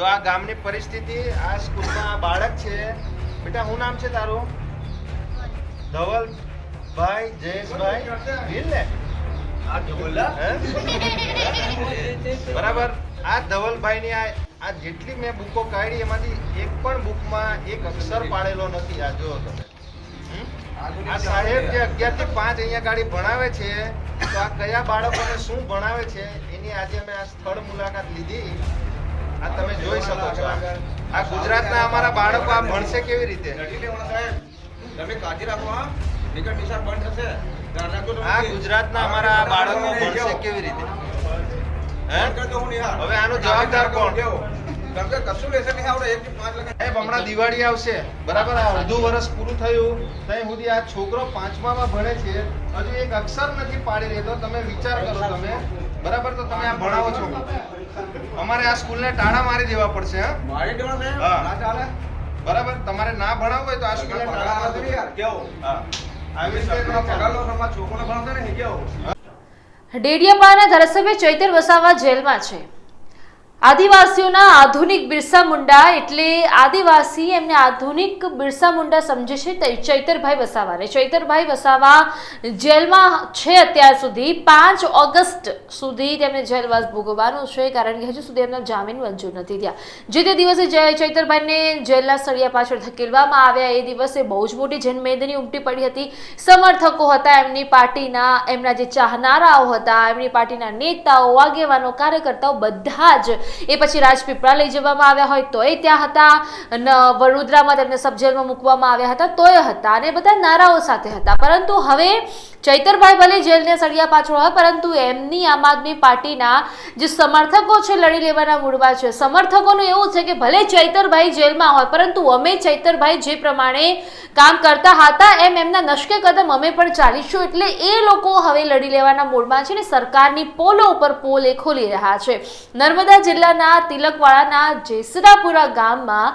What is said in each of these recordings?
જો આ ગામની પરિસ્થિતિ આ સ્કૂલમાં આ બાળક છે બેટા શું નામ છે તારું? ધવલભાઈ જયેશભાઈ ભીલ ને? બરાબર. આ ધવલભાઈની આ આ જેટલી મેં બુકો કાઢી એમાંથી એક પણ બુકમાં એક અક્ષર પાડેલો નથી. આ જો તમે. આ સાહેબ જે અગિયારથી પાંચ અહીંયા ગાડી ભણાવે છે તો આ કયા બાળકોને શું ભણાવે છે એની આજે અમે આ સ્થળ મુલાકાત લીધી. આ તમે જોઈ શકો છો. આ ગુજરાતના અમારા બાળકો આ ભણશે કેવી રીતે? તમે કાળજી રાખો હા. નીકળ નિશાળ બંધ થશે. આ ગુજરાતના અમારા બાળકો ભણશે કેવી રીતે. હવે આનો જવાબદાર કોણ? કશું લેશે નહીં આવડે એક પાંચ. સાહેબ હમણાં દિવાળી આવશે. બરાબર આ અડધું વર્ષ પૂરું થયું. ત્યાં સુધી આ છોકરો પાંચમામાં ભણે છે. હજુ એક અક્ષર નથી પાડી રહેતો તમે વિચાર કરો તમે. બરાબર તો તમે આ ભણાવો છો. અમારે આ સ્કૂલને ટાળા મારી દેવા પડશે હા. ના? બરાબર તમારે ના ભણાવવું હોય તો આ સ્કૂલને નથી મારી યાર, કેવો? હા આવી રીતે પગાર લો, તમારા છોકરોને ભણાવતા નહીં, કેવો? ડેડિયાપાડાના ધારાસભ્ય ચૈતર વસાવા જેલમાં છે આદિવાસીઓના આધુનિક બિરસા મુંડા એટલે આદિવાસી એમને આધુનિક બિરસા મુંડા સમજે છે તે ચૈતરભાઈ વસાવાને ચૈતરભાઈ વસાવા જેલમાં છે અત્યાર સુધી પાંચ ઓગસ્ટ સુધી તેમને જેલવાસ ભોગવવાનું છે કારણ કે હજુ સુધી એમના જામીન મંજૂર નથી થયા. જે તે દિવસે ચૈતરભાઈને જેલના સળિયા પાછળ ધકેલવામાં આવ્યા એ દિવસે બહુ જ મોટી જનમેદની ઉમટી પડી હતી. સમર્થકો હતા એમની પાર્ટીના, એમના જે ચાહનારાઓ હતા, એમની પાર્ટીના નેતાઓ, આગેવાનો, કાર્યકર્તાઓ બધા જ એ પછી રાજપીપળા લઈ જવામાં આવ્યા હોય તોય ત્યાં હતા. વડોદરામાં તેમને સબ જેલમાં મૂકવામાં આવ્યા હતા, તોય હતા અને બધા નારાઓ સાથે હતા. પરંતુ હવે ચૈતરભાઈ ભલે જેલને સળિયા પાછળ હોય, પરંતુ એમની આમ આદમી પાર્ટીના જે સમર્થકો છે, લડી લેવાના મૂડમાં છે. સમર્થકોનું એવું છે કે ભલે ચૈતરભાઈ જેલમાં હોય, પરંતુ અમે ચૈતરભાઈ જે પ્રમાણે કામ કરતા હતા, એમ એમના નશ્કે કદમ અમે પણ ચાલીશું. એટલે એ લોકો હવે લડી લેવાના મૂડમાં છે ને સરકારની પોલો ઉપર પોલ એ ખોલી રહ્યા છે. નર્મદા જિલ્લાના તિલકવાડાના જેસરાપુરા ગામમાં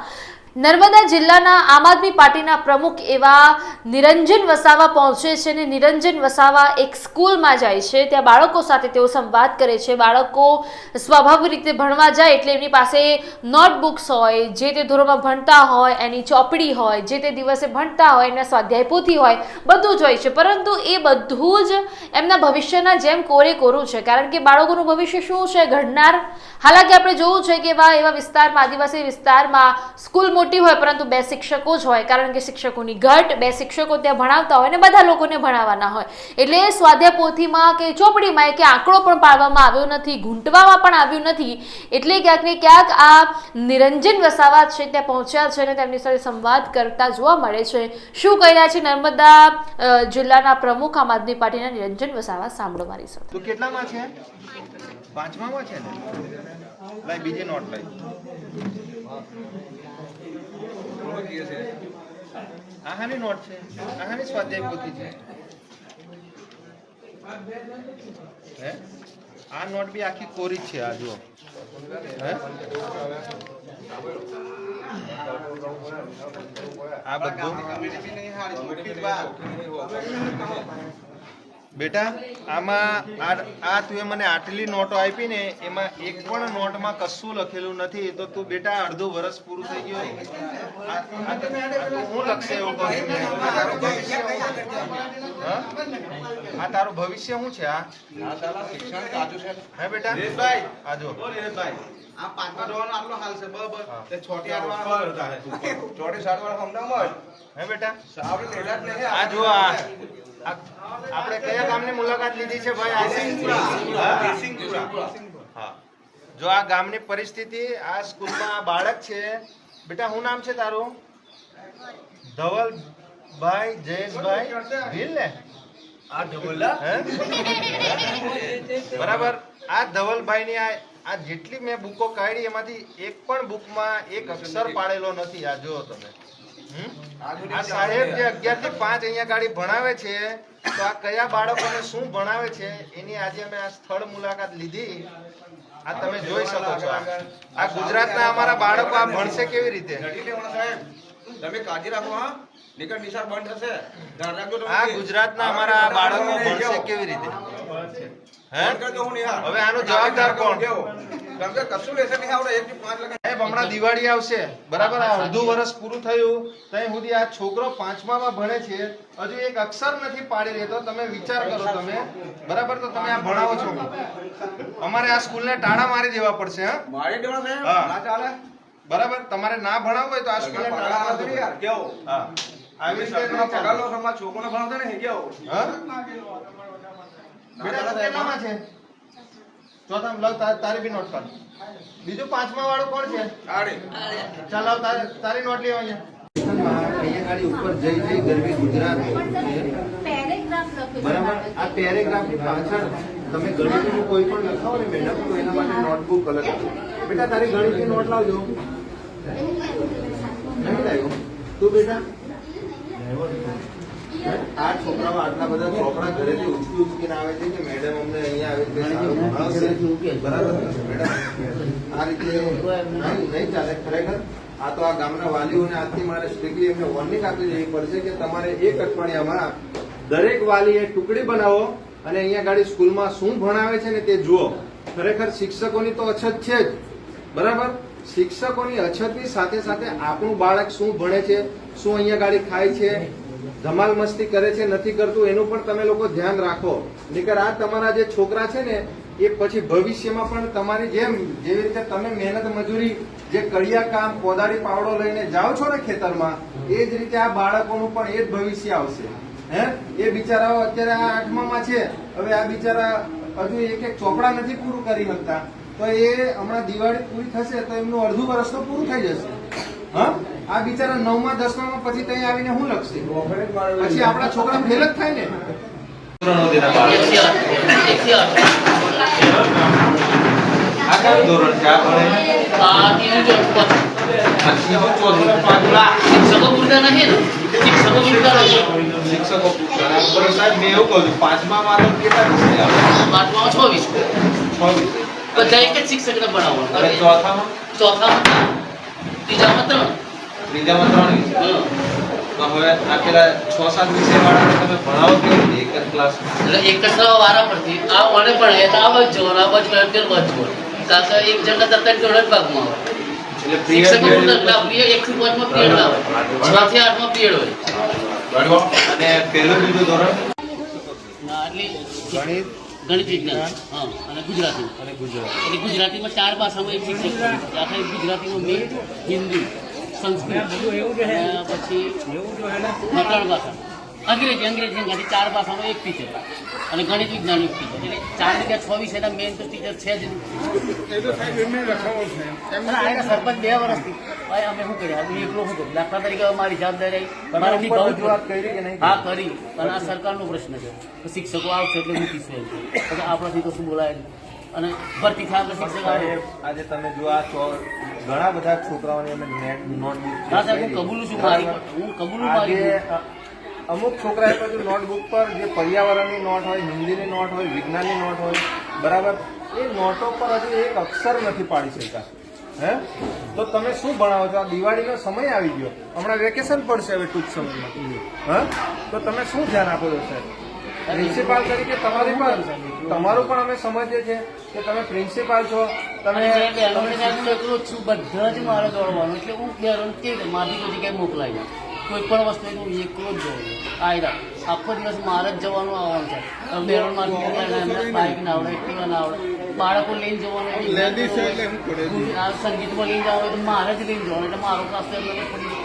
નર્મદા જિલ્લાના આમ આદમી પાર્ટીના પ્રમુખ એવા નિરંજન વસાવા પહોંચે છે અને નિરંજન વસાવા એક સ્કૂલમાં જાય છે. ત્યાં બાળકો સાથે તેઓ સંવાદ કરે છે. બાળકો સ્વાભાવિક રીતે ભણવા જાય એટલે એમની પાસે નોટબુક્સ હોય, જે તે ધોરણમાં ભણતા હોય, એની ચોપડી હોય, જે તે દિવસે ભણતા હોય, એમના સ્વાધ્યાય પોથી હોય, બધું જ હોય છે. પરંતુ એ બધું જ એમના ભવિષ્યના જેમ કોરે કોરું છે. કારણ કે બાળકોનું ભવિષ્ય શું છે? ઘડનાર. હાલાકી આપણે જોવું છે કે એવા એવા વિસ્તારમાં, આદિવાસી વિસ્તારમાં સ્કૂલ મોટી હોય, પરંતુ બે શિક્ષકો જ હોય. કારણ કે શિક્ષકોની ઘટ બે શિક્ષકો ત્યાં ભણાવતા હોય ને બધા લોકોને ભણાવવાના હોય. એટલે સ્વાધ્યાય પોથીમાં કે ચોપડીમાં કે આંકડો પણ પાડવામાં આવ્યો નથી, ઘૂંટવામાં પણ આવ્યું નથી. એટલે ક્યાંક ને ક્યાંક આ નિરંજન વસાવા છે, ત્યાં પહોંચ્યા છે અને તેમની સાથે સંવાદ કરતા જોવા મળે છે. શું કહી રહ્યા છે નર્મદા જિલ્લાના પ્રમુખ આમ આદમી પાર્ટીના નિરંજન વસાવા સાંભળો મારી સાથે? પાંચમામાં છે ને? લાઈ બીજી નોટ લાઈ થોડું કહે છે. આહાની નોટ છે. આહાની સ્વાધ્યાય પોથી છે. હે? આ નોટ બી આખી કોરી છે, આ જુઓ. આ બધું? બેટા આમાં આ આ તું મને આટલી નોટો આપી ને એમાં એક પણ નોટમાં કશું લખેલું નથી તો તું બેટા અડધો વર્ષ પૂરું થઈ ગયું હું લખશે એવું? આ તારું ભવિષ્ય હા? તારું ભવિષ્ય શું છે આ શિક્ષણ છે. હે બેટા આજો આ જો આ પાંચમા ધોરણનો આટલો હાલ છે, બરાબર. તે છોટી આઠવાળા ચોટી સાતવાળા સમજાવવા જ. હે બેટા આપણે પહેલા જ નહીં. આ જો આ- આપણે કયા ગામની મુલાકાત લીધી છે ભાઈ? હા? હા. જો આ ગામની પરિસ્થિતિ આ સ્કૂલમાં આ બાળક છે. બેટા શું નામ છે તારું? ધવલભાઈ જયેશભાઈ. ભીલ ને? હે? બરાબર. આ ધવલભાઈની આ આ જેટલી મેં બુકો કાઢી એમાંથી એક પણ બુકમાં એક અક્ષર પાડેલો નથી. આ જુઓ તમે? આ સાહેબ જે અગિયારથી પાંચ અહીંયા ગાડી ભણાવે છે તો આ કયા બાળકોને શું ભણાવે છે એની આજે અમે આ સ્થળ મુલાકાત લીધી. આ તમે જોઈ શકો છો આ. ગુજરાતના અમારા બાળકો આ ભણશે કેવી રીતે? સાહેબ. તમે કાજી રાખો હા. નિશાળ બંધ થશે. આ ગુજરાતના અમારા બાળકો ભણશે કેવી રીતે? હે. હવે આનો જવાબદાર કોણ? હમણાં દિવાળી આવશે. બરાબર આ અડધું વર્ષ પૂરું થયું ત્યાં સુધી આ છોકરો પાંચમામાં ભણે છે હજુ એક અક્ષર નથી પાડી રહેતો તમે વિચાર કરો તમે. બરાબર તો તમે આ ભણાવો છો. અમારે આ સ્કૂલને ટાળા મારી દેવા પડશે હા. ના બરાબર તમારે ના ભણાવવું હોય તો આ સ્કૂલને ટાળા મારી છોકરો હા. આવી રીતે ન ભણાવતા નહીં કેવો હા. બેટા કેટલામાં છે? ચોથામાં લાવ તાર- તારી બી નોટ કાઢ. બીજું પાંચમા વાળું કોણ છે? આડી. ચાલ લાવ તારી તારી નોટ લેવા અહીંયા. અહીંયા ઉપર જઈ જઈ ગરબી ગુજરાત બરાબર. આ પેરેગ્રાફની પાછળ તમે ગણિતનું કોઈ પણ લખાવો ને મેડમ તો એના માટે નોટબુક અલગ બેટા તારી ગણિતની નોટ લાવજો. નહીં લાવ્યો. તું બેટા? આ છોકરાઓ આટલા બધા ચોપડા ઘરેથી ઉચકી ઉચકીને આવે છે કે મેડમ અમને અહીંયા આવે છે બરાબર મેડમ આ રીતે નહીં નહીં ચાલે ખરેખર. આ તો આ ગામના વાલીઓને આજથી મારે સ્ટ્રિક્ટલી એમને વોર્નિંગ આપી દેવી પડશે કે તમારે એક અઠવાડિયામાં દરેક વાલીએ ટુકડી બનાવો અને અહીંયા ગાડી સ્કૂલમાં શું ભણાવે છે ને તે જુઓ. ખરેખર શિક્ષકોની તો અછત છે જ. બરાબર? શિક્ષકોની અછતની સાથે સાથે આપણું બાળક શું ભણે છે શું અહીંયા ગાડી ખાય છે ધમાલ મસ્તી કરે છે, નથી કરતું, એનું પણ તમે લોકો ધ્યાન રાખો. નહીતર આ તમારા જે છોકરા છે ને, એ પછી ભવિષ્યમાં પણ તમારી જેમ, જેવી રીતે તમે મહેનત મજૂરી, જે કડિયા કામ કોદાળી પાવડો લઈને જાઓ છો ને ખેતરમાં, એ જ રીતે આ બાળકોનું પણ એ જ ભવિષ્ય આવશે. હે? એ બિચારાઓ અત્યારે આ આઠમામાં છે. હવે આ બિચારા હજુ એક એક ચોપડા નથી પૂરું કરી શકતા. તો એ હમણાં દિવાળી પૂરી થશે, તો એમનું અડધું વર્ષ તો પૂરું થઈ જશે. આ બિચારા નવમા દસમામાં પછી ત્યાં આવીને શું લખશે? પછી આપણા છોકરા ફેલ જ થાય ને? ધોરણ છે? પાંચમું. પાંચમું. શિક્ષકો પૂરતા નથી શિક્ષકો પૂરતા શિક્ષકો સાહેબ મેં એવું કહું છું પાંચમા માં કેટલા વિષય આવે? પાંચમામાં છવ્વીસ. છ વિષય બધા એક જ શિક્ષકને અને ચોથામાં? ચોથામાં. ત્રીજામાં ત્રણ. ત્રીજામાં ત્રણ વિષય તો હવે આ પેલા છ સાત વિષય વાળા તમે ભણાવો કેવી રીતે એક જ ક્લાસ એટલે એક જ સવા વારા પરથી આ મને ભણાય તો આ બાજુ જવાનું આ બાજુ ભણાય તો બાજુ જવાનું. એક જણ જોડે જ ભાગમાં આવે. એટલે પ્રિય આપણી એક થી પાંચમાં ના આવે છ થી આઠમાં પીરિયડ હોય. અને પહેલું બીજું ધોરણ? ગણિત ગણિત વિજ્ઞાન. હા અને ગુજરાતી. અને ગુજરાત. એટલે ગુજરાતીમાં ચાર ભાષામાં એક શિક્ષક છે. ગુજરાતીમાં મેં હિન્દી સંસ્કૃત પછી ત્રણ ભાષા. અંગ્રેજી અંગ્રેજી અંગ્રેજી ચાર ભાષાનો એક ટીચર અને ગણિત વિજ્ઞાન એક ટીચર એટલે ચાર જગ્યા છ વિષયના મેન તો ટીચર છે જ નહીં. અને આના સરપંચ બે વર્ષથી. ભાઈ અમે શું કર્યા? હું એકલો શું કરું દાખલા તરીકે મારી જવાબદારી મારાથી. રજૂઆત કરી હા કરી. અને આ સરકારનો પ્રશ્ન છે. શિક્ષકો આવશે એટલે મૂકીશું એમ પછી આપણાથી તો શું બોલાય? નહીં. અને ભરતી થાય શિક્ષક આવે. આજે તમે જો આ ઘણા બધા છોકરાઓને અમે નેટ નોટબુક હા સાહેબ હું કબૂલું છું મારી. હું. કબૂલું મારી અમુક છોકરાએ પાછું નોટબુક પર જે પર્યાવરણની નોટ હોય હિન્દીની નોટ હોય વિજ્ઞાનની નોટ હોય બરાબર એ નોટો પર હજુ એક અક્ષર નથી પાડી શકતા હે? તો તમે શું ભણાવો છો? આ દિવાળીનો સમય આવી ગયો. હમણાં વેકેશન પડશે હવે ટૂંક સમયમાં. હા? તો તમે શું ધ્યાન આપો છો સાહેબ? પ્રિન્સિપાલ તરીકે તમારી પણ તમારું પણ અમે સમજીએ છીએ કે તમે પ્રિન્સિપાલ છો. તમે એકલો છું બધા જ મારે દોડવાનું એટલે હું બેરોને કે બધી કોઈ જગ્યાએ મોકલાઈ જાય કોઈ પણ વસ્તુ હું એકલો જ જઉં આયરા આખો દિવસ મારે જ જવાનું આવવાનું છે. બેરોડ માર્કેટ બાઇક ના આવડે એક્ટિવા ના આવડે. બાળકો લઈને જવાનું આ સંગીતમાં લઈને જવાનું હોય તો મારે જ લઈને જવાનું એટલે મારો ક્લાસ તો એમને પડી.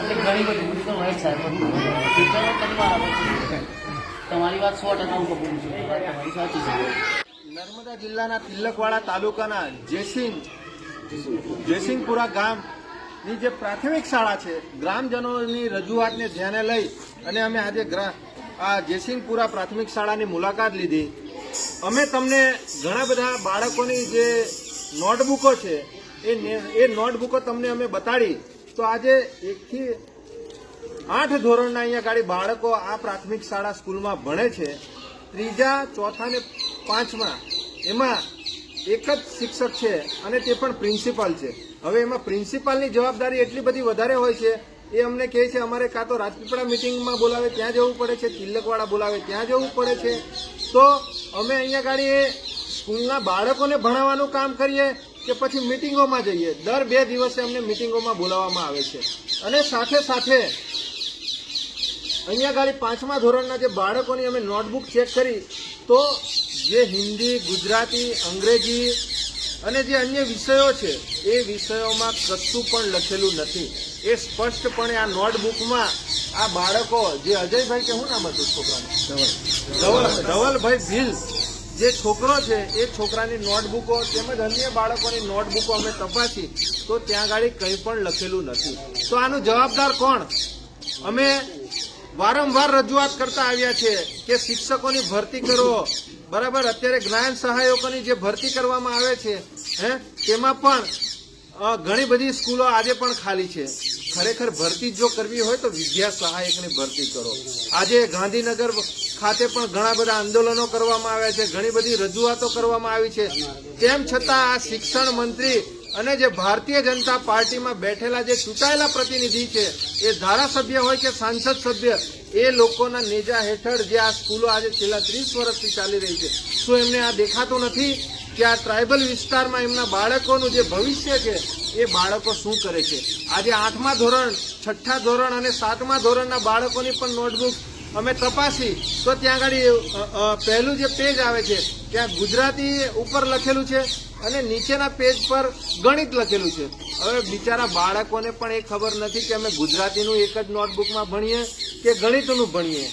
એટલે ઘણી બધી બધી તો હોય સાહેબ. પછી. તમારી વાત સો ટકા હું કબૂલું છું. તમારી સાચી છે. નર્મદા જિલ્લાના તિલકવાડા તાલુકાના જેસિંગ જેસિંગપુરા ગામની જે પ્રાથમિક શાળા છે, ગ્રામજનોની રજૂઆતને ધ્યાને લઈ અને અમે આજે આ જેસિંગપુરા પ્રાથમિક શાળાની મુલાકાત લીધી. અમે તમને ઘણા બધા બાળકોની જે નોટબુકો છે, એ એ નોટબુકો તમને અમે બતાડી. તો આજે એકથી આઠ ધોરણના અહીંયા ગાડી બાળકો આ પ્રાથમિક શાળા સ્કૂલમાં ભણે છે. ત્રીજા, ચોથા ને પાંચમા, એમાં એક જ શિક્ષક છે અને તે પણ પ્રિન્સિપાલ છે. હવે એમાં પ્રિન્સિપાલની જવાબદારી એટલી બધી વધારે હોય છે, એ અમને કહે છે, અમારે કાં તો રાજપીપળા મિટિંગમાં બોલાવે, ત્યાં જવું પડે છે, તિલકવાડા બોલાવે, ત્યાં જવું પડે છે. તો અમે અહીંયા ગાડી એ સ્કૂલના બાળકોને ભણાવવાનું કામ કરીએ કે પછી મિટિંગોમાં જઈએ. દર બે દિવસે અમને મિટિંગોમાં બોલાવવામાં આવે છે. અને સાથે સાથે અહીંયા ગાડી પાંચમા ધોરણના જે બાળકોની અમે નોટબુક ચેક કરી, તો જે હિન્દી, ગુજરાતી, અંગ્રેજી અને જે અન્ય વિષયો છે, એ વિષયોમાં કશું પણ લખેલું નથી. એ સ્પષ્ટપણે આ નોટબુકમાં આ બાળકો, જે અજયભાઈ કે શું નામ હતું છોકરાનું? ધવલ, ધવલભાઈ ભીલ, જે છોકરો છે, એ છોકરાની નોટબુકો તેમજ અન્ય બાળકોની નોટબુકો અમે તપાસી, તો ત્યાં ગાડી કંઈ પણ લખેલું નથી. તો આનું જવાબદાર કોણ? અમે વારંવાર રજૂઆત કરતા આવ્યા છે કે શિક્ષકોની ભરતી કરો બરાબર, અત્યારે જ્ઞાન સહાયકોની જે ભરતી કરવામાં આવે છે, હે, તેમાં પણ ઘણી બધી સ્કૂલો આજે પણ ખાલી છે. ખરેખર ભરતી જો કરવી હોય તો વિદ્યા સહાયકની ભરતી કરો. આજે ગાંધીનગર ખાતે પણ ઘણા બધા આંદોલનો કરવામાં આવ્યા છે, ઘણી બધી રજૂઆતો કરવામાં આવી છે. તેમ છતાં આ શિક્ષણ મંત્રી અને જે ભારતીય જનતા પાર્ટીમાં બેઠેલા જે ચૂંટાયેલા પ્રતિનિધિ છે, એ ધારાસભ્ય હોય કે સાંસદ સભ્ય, એ લોકોના નેજા હેઠળ જે આ સ્કૂલો આજે છેલ્લા ત્રીસ વર્ષથી ચાલી રહી છે. શું એમને આ દેખાતું નથી કે આ ટ્રાઇબલ વિસ્તારમાં એમના બાળકોનું જે ભવિષ્ય છે, એ બાળકો શું કરે છે? આજે આઠમા ધોરણ, છઠ્ઠા ધોરણ અને સાતમા ધોરણના બાળકોની પણ નોટબુક અમે તપાસી, તો ત્યાં આગળ પહેલું જે પેજ આવે છે, ત્યાં ગુજરાતી ઉપર લખેલું છે અને નીચેના પેજ પર ગણિત લખેલું છે. હવે બિચારા બાળકોને પણ એ ખબર નથી કે અમે ગુજરાતીનું એક જ નોટબુકમાં ભણીએ કે ગણિતનું ભણીએ.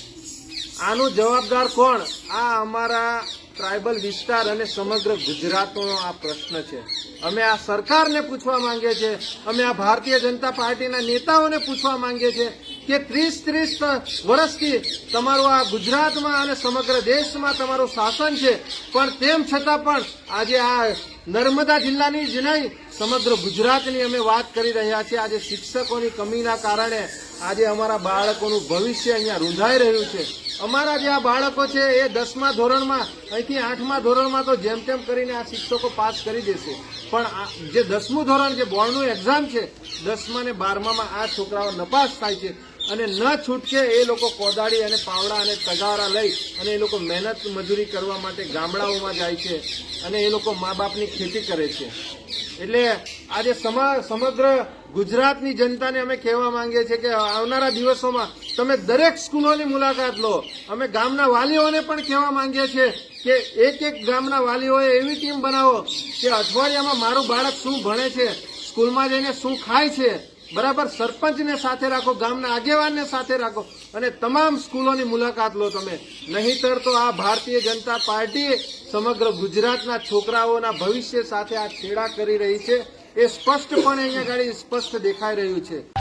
આનું જવાબદાર કોણ? આ અમારા ટ્રાઇબલ વિસ્તાર અને સમગ્ર ગુજરાતનો આ પ્રશ્ન છે. અમે આ સરકારને પૂછવા માંગીએ છીએ. અમે આ ભારતીય જનતા પાર્ટીના નેતાઓને પૂછવા માંગીએ છીએ. કે ત્રીસ ત્રીસ વર્ષથી તમારું આ ગુજરાતમાં અને સમગ્ર દેશમાં તમારું શાસન છે. પણ તેમ છતાં પણ આજે આ નર્મદા જિલ્લાની જ નહીં, સમગ્ર ગુજરાતની અમે વાત કરી રહ્યા છીએ. આજે શિક્ષકોની કમીના કારણે આજે અમારા બાળકોનું ભવિષ્ય અહીંયા રૂંધાઈ રહ્યું છે. અમારા જે આ બાળકો છે એ દસમા ધોરણમાં, અહીંથી આઠમા ધોરણમાં તો જેમ તેમ કરીને આ શિક્ષકો પાસ કરી દેશે. પણ જે દસમું ધોરણ જે બોર્ડનું એક્ઝામ છે દસમા ને બારમામાં આ છોકરાઓ નપાસ થાય છે. અને ન છૂટકે એ લોકો કોદાળી અને પાવડા અને તગારા લઈ અને એ લોકો મહેનત મજૂરી કરવા માટે ગામડાઓમાં જાય છે અને એ લોકો મા બાપની ખેતી કરે છે. એટલે આજે સમા- સમગ્ર ગુજરાતની જનતાને અમે કહેવા માંગીએ છીએ કે આવનારા દિવસોમાં તમે દરેક સ્કૂલોની મુલાકાત લો. અમે ગામના વાલીઓને પણ કહેવા માંગીએ છીએ કે એક એક ગામના વાલીઓએ એવી ટીમ બનાવો કે અઠવાડિયામાં મારું બાળક શું ભણે છે, સ્કૂલમાં જઈને શું ખાય છે બરાબર, સરપંચને સાથે રાખો, ગામના આગેવાનને સાથે રાખો અને તમામ સ્કૂલોની મુલાકાત લો તમે. નહીતર તો આ ભારતીય જનતા પાર્ટીએ સમગ્ર ગુજરાતના છોકરાઓના ભવિષ્ય સાથે આ છેડા કરી રહી છે. એ સ્પષ્ટપણે અહીંયા ગાડી સ્પષ્ટ દેખાઈ રહ્યું છે.